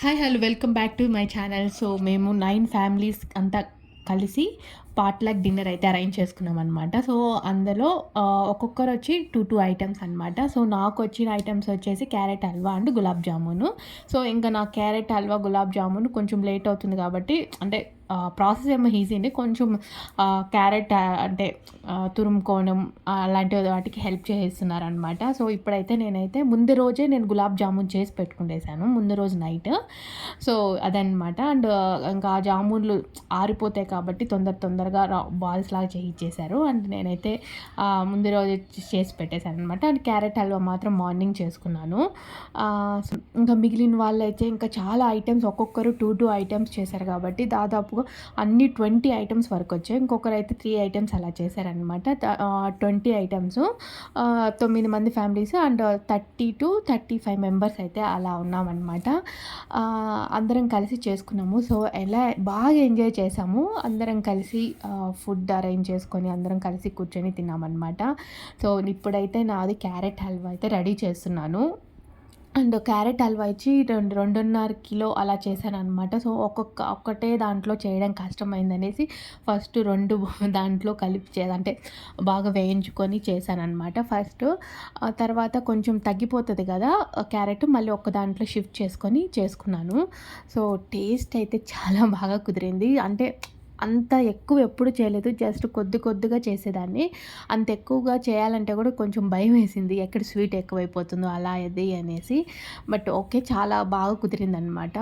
Hi hello welcome back to my channel so మేము nine families అంతా కలిసి potluck dinner అయితే అరేంజ్ చేసుకున్నాం అనమాట సో అందులో ఒక్కొక్కరు వచ్చి టూ టూ ఐటమ్స్ అనమాట సో నాకు వచ్చిన ఐటమ్స్ వచ్చేసి carrot halwa and gulab jamun. So ఇంకా నా క్యారెట్ హల్వా గులాబ్ జామున్ కొంచెం లేట్ అవుతుంది కాబట్టి అంటే ప్రాసెస్ ఏమో ఈజీనే కొంచెం క్యారెట్ అంటే తురుముకోవడం అలాంటి వాటికి హెల్ప్ చేస్తున్నారనమాట సో ఇప్పుడైతే నేనైతే ముందు రోజే నేను గులాబ్ జామున్ చేసి పెట్టుకునేసాను ముందు రోజు నైట్. సో అదనమాట అండ్ ఇంకా ఆ జామున్లు ఆరిపోతాయి కాబట్టి తొందర తొందరగా బాల్స్ లాగా చేయించేశారు అండ్ నేనైతే ముందు రోజు చేసి పెట్టేశాను అనమాట అండ్ క్యారెట్ హల్వా మాత్రం మార్నింగ్ చేసుకున్నాను. ఇంకా మిగిలిన వాళ్ళు అయితే ఇంకా చాలా ఐటమ్స్ ఒక్కొక్కరు టూ టూ ఐటమ్స్ చేశారు కాబట్టి దాదాపుగా అన్ని ట్వంటీ ఐటమ్స్ వరకు వచ్చాయి. ఇంకొకరు అయితే త్రీ ఐటమ్స్ అలా చేశారనమాట ట్వంటీ ఐటమ్స్ తొమ్మిది మంది families and thirty to thirty five members అయితే అలా ఉన్నామన్నమాట. అందరం కలిసి చేసుకున్నాము. సో ఎలా బాగా ఎంజాయ్ చేసాము అందరం కలిసి ఫుడ్ అరేంజ్ చేసుకొని అందరం కలిసి కూర్చొని తిన్నామన్నమాట. సో ఇప్పుడైతే నాది క్యారెట్ హల్వా అయితే రెడీ చేస్తున్నాను. అండ్ క్యారెట్ హల్వా ఇచ్చి రెండు రెండున్నర కిలో అలా చేశాను అనమాట సో ఒక్కొక్క ఒక్కటే దాంట్లో చేయడం కష్టమైందనేసి ఫస్ట్ రెండు దాంట్లో కలిపి చే అంటే బాగా వేయించుకొని చేశాను అనమాట ఫస్ట్ ఆ తర్వాత కొంచెం తగ్గిపోతుంది కదా క్యారెట్ మళ్ళీ ఒక దాంట్లో షిఫ్ట్ చేసుకొని చేసుకున్నాను. సో టేస్ట్ అయితే చాలా బాగా కుదిరింది. అంటే అంత ఎక్కువ ఎప్పుడు చేయలేదు జస్ట్ కొద్ది కొద్దిగా చేసేదాన్ని. అంత ఎక్కువగా చేయాలంటే కూడా కొంచెం భయం వేసింది ఎక్కడ స్వీట్ ఎక్కువైపోతుందో అలా అది అనేసి. బట్ ఓకే చాలా బాగా కుదిరిందనమాట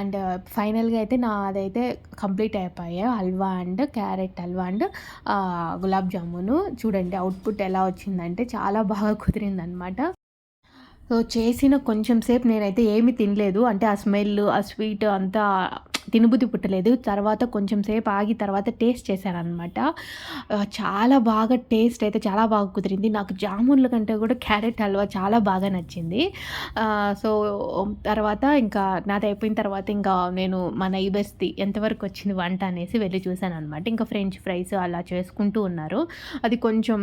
అండ్ ఫైనల్గా అయితే నా అదైతే కంప్లీట్ అయిపోయాయి halwa and carrot halwa and gulab jamun. చూడండి అవుట్పుట్ ఎలా వచ్చిందంటే చాలా బాగా కుదిరిందనమాట సో చేసిన కొంచెం సేపు నేనైతే ఏమీ తినలేదు. అంటే ఆ స్మెల్ ఆ స్వీట్ అంతా తినుబుద్ధి పుట్టలేదు. తర్వాత కొంచెం సేపు ఆగి తర్వాత టేస్ట్ చేశాను అనమాట చాలా బాగా టేస్ట్ అయితే చాలా బాగా కుదిరింది. నాకు జామున్ల కంటే కూడా క్యారెట్ హల్వా చాలా బాగా నచ్చింది. సో తర్వాత ఇంకా నాది అయిపోయిన తర్వాత ఇంకా నేను మా నైబర్స్ది ఎంతవరకు వచ్చింది వంట అనేసి వెళ్ళి చూశాను అనమాట ఇంకా ఫ్రెంచ్ ఫ్రైస్ అలా చేసుకుంటూ ఉన్నారు. అది కొంచెం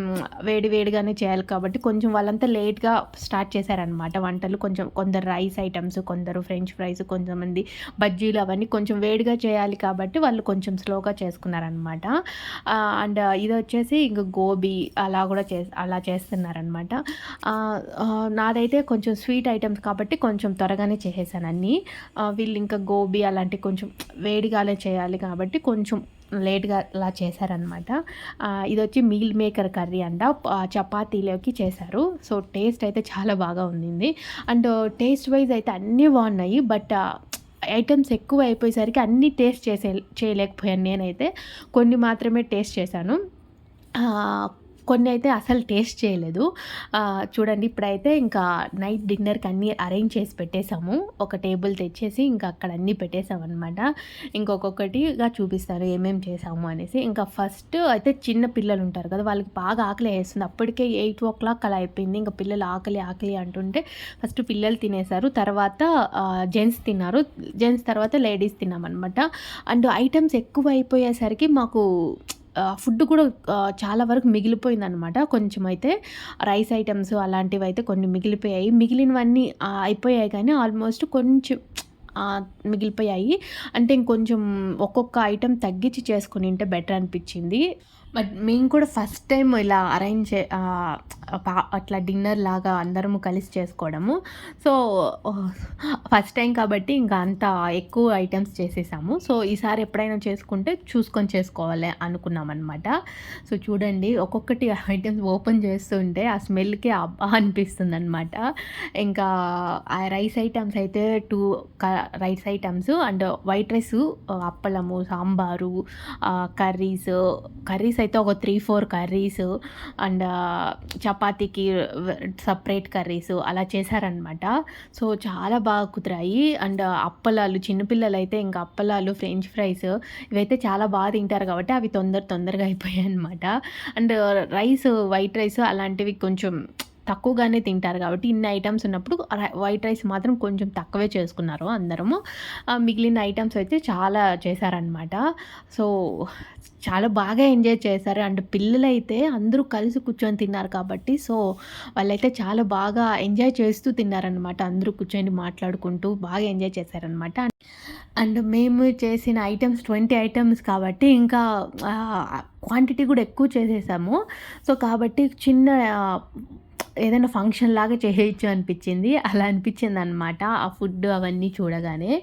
వేడి వేడిగానే చేయాలి కాబట్టి కొంచెం వాళ్ళంతా లేట్గా స్టార్ట్ చేశారనమాట వంటలు. కొంచెం కొందరు రైస్ ఐటమ్స్ కొందరు ఫ్రెంచ్ ఫ్రైస్ కొంతమంది బజ్జీలు అవన్నీ కొంచెం వేడిగా చేయాలి కాబట్టి వాళ్ళు కొంచెం స్లోగా చేసుకున్నారనమాట. అండ్ ఇది వచ్చేసి ఇంకా గోబీ అలా కూడా చే అలా చేస్తున్నారనమాట. నాదైతే కొంచెం స్వీట్ ఐటమ్స్ కాబట్టి కొంచెం త్వరగానే చేసేసాను అన్నీ. వీళ్ళు ఇంకా గోబీ అలాంటి కొంచెం వేడిగానే చేయాలి కాబట్టి కొంచెం లేట్గా అలా చేశారనమాట. ఇది వచ్చి మీల్ మేకర్ కర్రీ అంట. చపాతీలోకి చేశారు. సో టేస్ట్ అయితే చాలా బాగా ఉండింది. అండ్ టేస్ట్ వైజ్ అయితే అన్నీ బాగున్నాయి. బట్ ఐటమ్స్ ఎక్కువ అయిపోయేసరికి అన్నీ టేస్ట్ చేసే చేయలేకపోయాను నేనైతే. కొన్ని మాత్రమే టేస్ట్ చేశాను. కొన్ని అయితే అసలు టేస్ట్ చేయలేదు. చూడండి ఇప్పుడైతే ఇంకా నైట్ డిన్నర్కి అన్నీ అరేంజ్ చేసి పెట్టేశాము. ఒక టేబుల్ తెచ్చేసి ఇంకా అక్కడ అన్నీ పెట్టేసాము అనమాట ఇంకొకటిగా చూపిస్తారు ఏమేమి చేసాము అనేసి. ఇంకా ఫస్ట్ అయితే చిన్న పిల్లలు ఉంటారు కదా వాళ్ళకి బాగా ఆకలి వేస్తుంది. అప్పటికే ఎయిట్ ఓ క్లాక్ అలా అయిపోయింది. ఇంకా పిల్లలు ఆకలి ఆకలి అంటుంటే ఫస్ట్ పిల్లలు తినేశారు. తర్వాత జెంట్స్ తిన్నారు. జెంట్స్ తర్వాత లేడీస్ తిన్నామన్నమాట. అండ్ ఐటమ్స్ ఎక్కువ అయిపోయేసరికి మాకు ఫుడ్ కూడా చాలా వరకు మిగిలిపోయిందనమాట కొంచెం అయితే రైస్ ఐటమ్స్ అలాంటివి అయితే కొన్ని మిగిలిపోయాయి. మిగిలినవన్నీ అయిపోయాయి కానీ ఆల్మోస్ట్ కొంచెం మిగిలిపోయాయి. అంటే ఇంకొంచెం ఒక్కొక్క ఐటెం తగ్గించి చేసుకుని ఉంటే బెటర్ అనిపించింది. బట్ మేము కూడా ఫస్ట్ టైం ఇలా అరేంజ్ చే- పా- అట్లా డిన్నర్ లాగా అందరము కలిసి చేసుకోవడము. సో ఫస్ట్ టైం కాబట్టి ఇంకా అంత ఎక్కువ ఐటమ్స్ చేసేసాము. సో ఈసారి ఎప్పుడైనా చేసుకుంటే చూసుకొని చేసుకోవాలి అనుకున్నాం అనమాట సో చూడండి ఒక్కొక్కటి ఐటమ్స్ ఓపెన్ చేస్తుంటే ఆ స్మెల్కి అబ్బా అనిపిస్తుంది అనమాట ఇంకా ఆ రైస్ ఐటమ్స్ అయితే two rice items and white rice అప్పలము sambar curries curries అయితే ఒక త్రీ ఫోర్ కర్రీస్ అండ్ చపాతీకి సపరేట్ కర్రీస్ అలా చేశారనమాట సో చాలా బాగా కుదిరాయి. అండ్ uh, అప్పలాలు చిన్నపిల్లలు అయితే ఇంకా అప్పలాలు ఫ్రెంచ్ ఫ్రైస్ ఇవైతే చాలా బాగా తింటారు కాబట్టి అవి తొందర తొందరగా అయిపోయాయి అనమాట అండ్ రైస్ వైట్ రైస్ అలాంటివి కొంచెం తక్కువగానే తింటారు కాబట్టి ఇన్ని ఐటమ్స్ ఉన్నప్పుడు వైట్ రైస్ మాత్రం కొంచెం తక్కువే చేసుకున్నారు అందరము. మిగిలిన ఐటమ్స్ అయితే చాలా చేశారనమాట సో చాలా బాగా ఎంజాయ్ చేశారు. అండ్ పిల్లలైతే అందరూ కలిసి కూర్చొని తిన్నారు కాబట్టి సో వాళ్ళైతే చాలా బాగా ఎంజాయ్ చేస్తూ తిన్నారనమాట అందరూ కూర్చొని మాట్లాడుకుంటూ బాగా ఎంజాయ్ చేశారనమాట అండ్ మేము చేసిన ఐటమ్స్ ట్వంటీ ఐటమ్స్ కాబట్టి ఇంకా క్వాంటిటీ కూడా ఎక్కువ చేసేసాము. సో కాబట్టి చిన్న ఏదైనా ఫంక్షన్ లాగా చేయొచ్చు అనిపించింది. అలా అనిపించింది అనమాట ఆ ఫుడ్ అవన్నీ చూడగానే.